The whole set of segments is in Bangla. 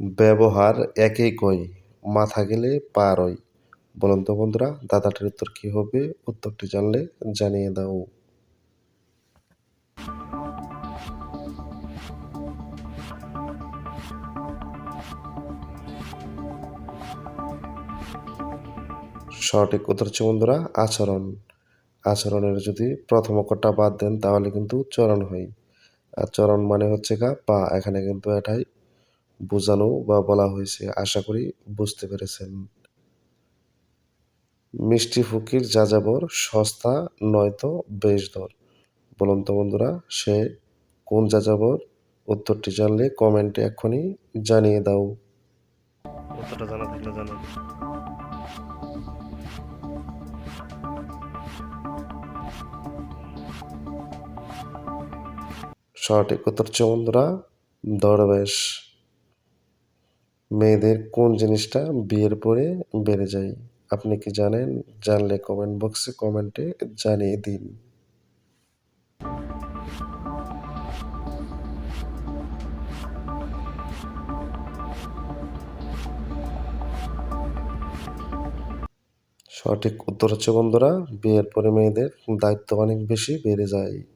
ব্যবহার একই কই, মাথা গেলে পা রয় বলুন তো বন্ধুরা, দাদাটির উত্তর কি হবে? উত্তরটি জানলে জানিয়ে দাও। সঠিক উত্তর হচ্ছে বন্ধুরা, আচরণ। আচরণের যদি প্রথম অক্ষরটা বাদ দেন, তাহলে কিন্তু চরণ হয়। আর চরণ মানে হচ্ছে গা, পা। এখানে কিন্তু এটাই বোঝানো বা বলা হয়েছে আশা করি বুঝতে পেরেছেন। মিষ্টি ফুকির যাযাবর সস্তা নয়তো বেশ দর। বলুন তো বন্ধুরা সে কোন যাযাবর? উত্তরটি জানলে কমেন্টে এক্ষুনি জানিয়ে দাও। উত্তরটা জানা থাকলে জানাও। সঠিক উত্তর হচ্ছে বন্ধুরা দরবেশ। মেয়েদের কোন জিনিসটা বিয়ের পরে বেড়ে যায়? আপনি কি জানেন? জানলে কমেন্ট বক্সে কমেন্টে জানিয়ে দিন। সঠিক উত্তর হচ্ছে বন্ধুরা, বিয়ের পরে মেয়েদের দায়িত্ব অনেক বেশি বেড়ে যায়।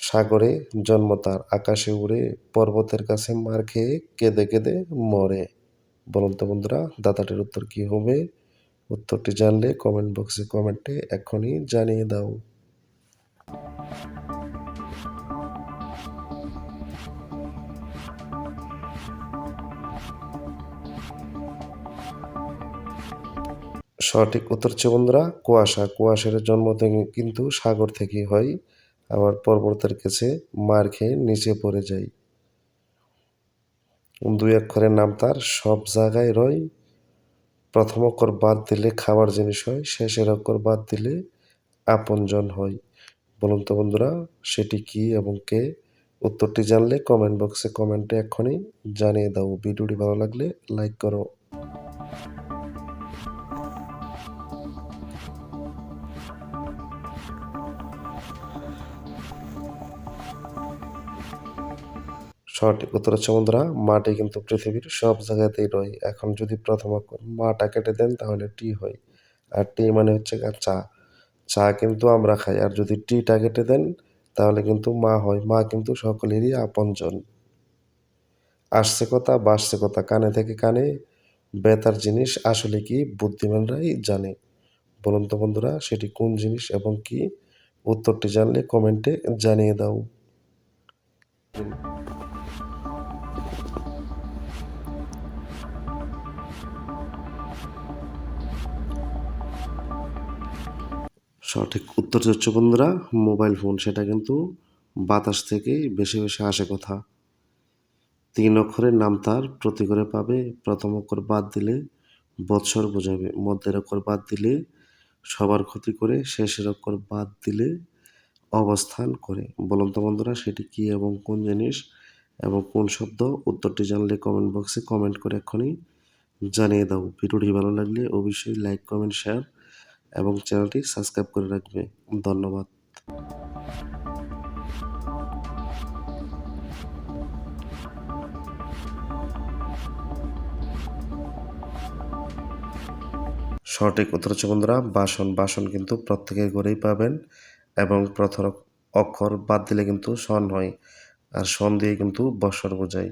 সাগরে জন্ম তার আকাশে উড়ে পর্বতের কাছে মার খেয়ে কেঁদে কেঁদে মরে। বলুন তো বন্ধুরা দাদাটির উত্তর কি হবে? উত্তরটি জানলে কমেন্ট বক্সে কমেন্টে এখনই জানিয়ে দাও। সঠিক উত্তর হচ্ছে বন্ধুরা, কুয়াশা। কুয়াশার জন্ম কিন্তু সাগর থেকে হয়। আবার পর্বতের কাছে মার খেয়ে নিচে পড়ে যায় দুই অক্ষরের নাম তার, সব জায়গায় রয়। প্রথম অক্ষর বাদ দিলে খাবার জিনিস হয়, শেষের অক্ষর বাদ দিলে আপনজন হয়। বলুন তো বন্ধুরা, সেটি কি এবং কে? উত্তরটি জানলে কমেন্ট বক্সে কমেন্টে এক্ষুনি জানিয়ে দাও। ভিডিওটি ভালো লাগলে লাইক করো। সঠিক উত্তর হচ্ছে বন্ধুরা, মাটি কিন্তু পৃথিবীর সব জায়গাতেই রয়। এখন যদি প্রথম অক্ষর মাটা কেটে দেন তাহলে টি হয়। আর টি মানে হচ্ছে চা। চা কিন্তু আমরা খাই। আর যদি টিটা কেটে দেন তাহলে কিন্তু মা হয়। মা কিন্তু সকলেরই আপনজন। আসছে কথা বাসছে কথা কানে থেকে কানে বেতার জিনিস আসলে কি বুদ্ধিমানরাই জানে? বলুন তো বন্ধুরা, সেটি কোন জিনিস এবং কি? উত্তরটি জানলে কমেন্টে জানিয়ে দাও। সঠিক উত্তর হচ্ছে বন্ধুরা মোবাইল ফোন সেটা কিন্তু বাতাস থেকেই বেশি বেশি আসে কথা। তিন অক্ষরের নাম তার, প্রতি করে পাবে, প্রথম অক্ষর বাদ দিলে বৎসর বোঝাবে, মধ্যের অক্ষর বাদ দিলে সবার ক্ষতি করে, শেষের অক্ষর বাদ দিলে অবস্থান করে। বলুন তো বন্ধুরা, সেটি কী এবং কোন জিনিস এবং কোন শব্দ? উত্তরটি জানলে কমেন্ট বক্সে কমেন্ট করে এক্ষুনি জানিয়ে দাও। ভিডিওটি ভালো লাগলে অবশ্যই লাইক কমেন্ট শেয়ার এবং চ্যানেলটি সাবস্ক্রাইব করে রাখবে। ধন্যবাদ। সঠিক উত্তর হচ্ছে, বন্ধুরা, বাসন। বাসন কিন্তু প্রত্যেকের ঘরেই পাবেন এবং প্রথম অক্ষর বাদ দিলে কিন্তু সন হয় আর সন দিয়ে কিন্তু বৎসর বোঝায়।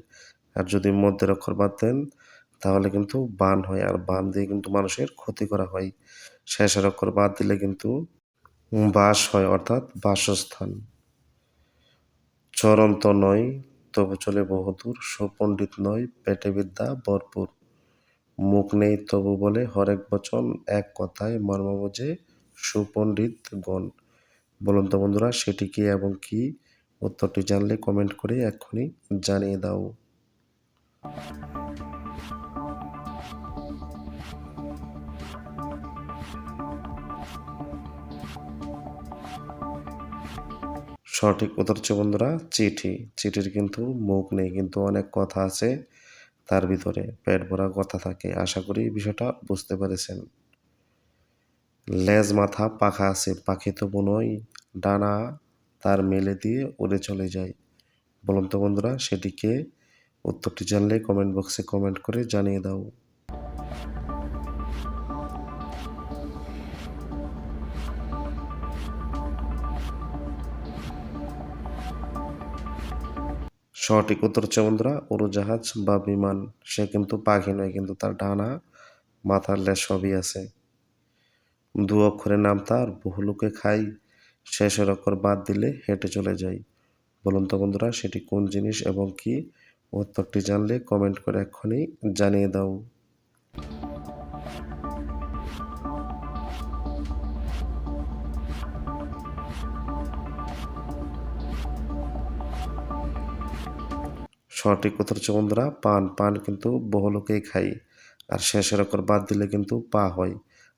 আর যদি মধ্যের অক্ষর বাদ দেন, তাহলে কিন্তু বান হয় আর বান দিয়ে কিন্তু মানুষের ক্ষতি করা হয়। শেষের অক্ষর বাদ দিলে কিন্তু বাস হয়, অর্থাৎ বাসস্থান। চরন্ত নয়, তবু চলে বহুদূর, সুপণ্ডিত নয় পেটে বিদ্যা ভরপুর। মুখ নেই তবু বলে হরেক বচন, এক কথায় মর্ম বোঝে সুপণ্ডিত গণ বলুন তো বন্ধুরা, সেটি কি এবং কি? উত্তরটি জানলে কমেন্ট করে এক্ষুনি জানিয়ে দাও। সঠিক উত্তর হচ্ছে, বন্ধুরা, চিঠি। চিঠির কিন্তু মুখ নেই, কিন্তু অনেক কথা আছে তার ভিতরে, পেট ভরা কথা থাকে। আশা করি বিষয়টা বুঝতে পেরেছেন। লেজ, মাথা, পাখা আছে, পাখি তো নয় ডানা তার মেলে দিয়ে উড়ে চলে যায়। বলুন তো, বন্ধুরা, সেটিকে উত্তরটি জানলে কমেন্ট বক্সে কমেন্ট করে জানিয়ে দাও। সঠিক উত্তর হচ্ছে, বন্ধুরা, উড়োজাহাজ বা বিমান। সে কিন্তু পাখি নয়, কিন্তু তার ডানা, মাথার লেজ সবই আছে। দু অক্ষরের নাম তার, বহু লোকে খাই শেষের অক্ষর বাদ দিলে হেঁটে চলে যাই বলুন তো, বন্ধুরা, সেটি কোন জিনিস এবং কি? উত্তরটি জানলে কমেন্ট করে এক্ষুনি জানিয়ে দাও। সঠিক উত্তর হচ্ছে, বন্ধুরা, পান পান কিন্তু বহু লোকেই খাই আর শেষের অক্ষর বাদ দিলে কিন্তু পা হয়।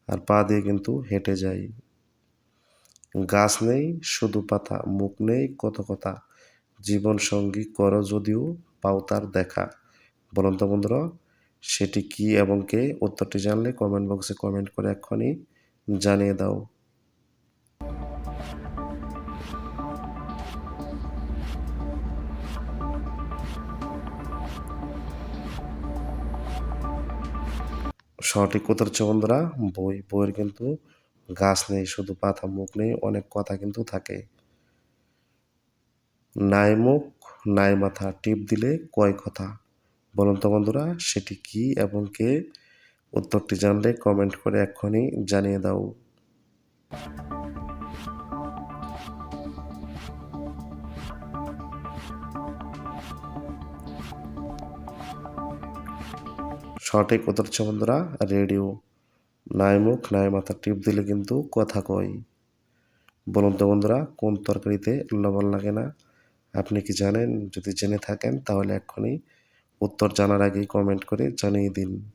আর পা দিয়ে কিন্তু হেঁটে যায়। গাছ নেই, শুধু পাতা, মুখ নেই, কত কথা। জীবন সঙ্গী করো যদিও পাও তার দেখা। বলুন তো, বন্ধুরা, সেটি কি এবং কে? উত্তরটি জানলে কমেন্ট বক্সে কমেন্ট করে এক্ষুনি জানিয়ে দাও। সঠিক উত্তর হচ্ছে, বন্ধুরা, বই। বইয়ের কিন্তু গাছ নেই, শুধু পাতা, মুখ নেই, অনেক কথা কিন্তু থাকে। নাই মুখ, নাই মাথা, টিপ দিলে কয় কথা? বলুন তো, বন্ধুরা, সেটি কি এবং কে? উত্তরটি জানলে কমেন্ট করে এক্ষুনি জানিয়ে দাও। সঠিক উত্তর হচ্ছে, বন্ধুরা, রেডিও। নাই মুখ নাই মাথা টিপ দিলে কিন্তু কথা কই বলুন তো, বন্ধুরা, কোন তরকারিতে লবণ লাগে না? আপনি কি জানেন? যদি জেনে থাকেন, তাহলে এক্ষুনি উত্তর জানার আগেই কমেন্ট করে জানিয়ে দিন।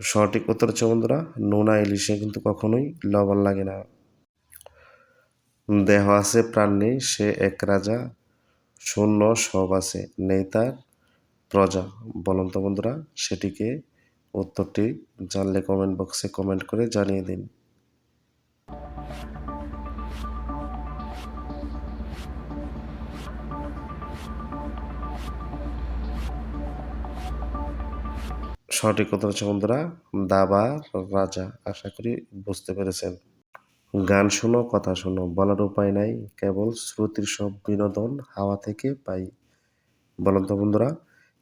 সঠিক উত্তর হচ্ছে, বন্ধুরা, নোনা ইলিশে কিন্তু কখনোই লবণ লাগে না। দেহ আছে, প্রাণ নেই, সে এক রাজা, শূন্য সব আছে, নেই তার প্রজা। বলুন তো বন্ধুরা, সেটিকে উত্তরটি জানলে কমেন্ট বক্সে কমেন্ট করে জানিয়ে দিন। সঠিক উত্তর হচ্ছে বন্ধুরা, দাবার রাজা। আশা করি বুঝতে পেরেছেন। গান শোনো, কথা শোনো, বলার উপায় নাই, কেবল শ্রুতির সব বিনোদন হাওয়া থেকে পাই। বলুন তো বন্ধুরা,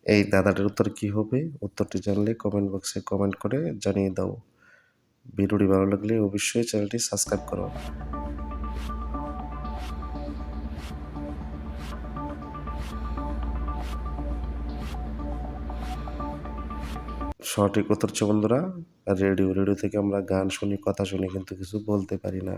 এই দাদাটির উত্তর কি হবে? উত্তরটি জানলে কমেন্ট বক্সে কমেন্ট করে জানিয়ে দাও। ভিডিওটি ভালো লাগলে অবশ্যই চ্যানেলটি সাবস্ক্রাইব করো। সঠিক উত্তর হচ্ছে, বন্ধুরা, রেডিও রেডিও থেকে আমরা গান শুনি, কথা শুনি, কিন্তু কিছু বলতে পারি না।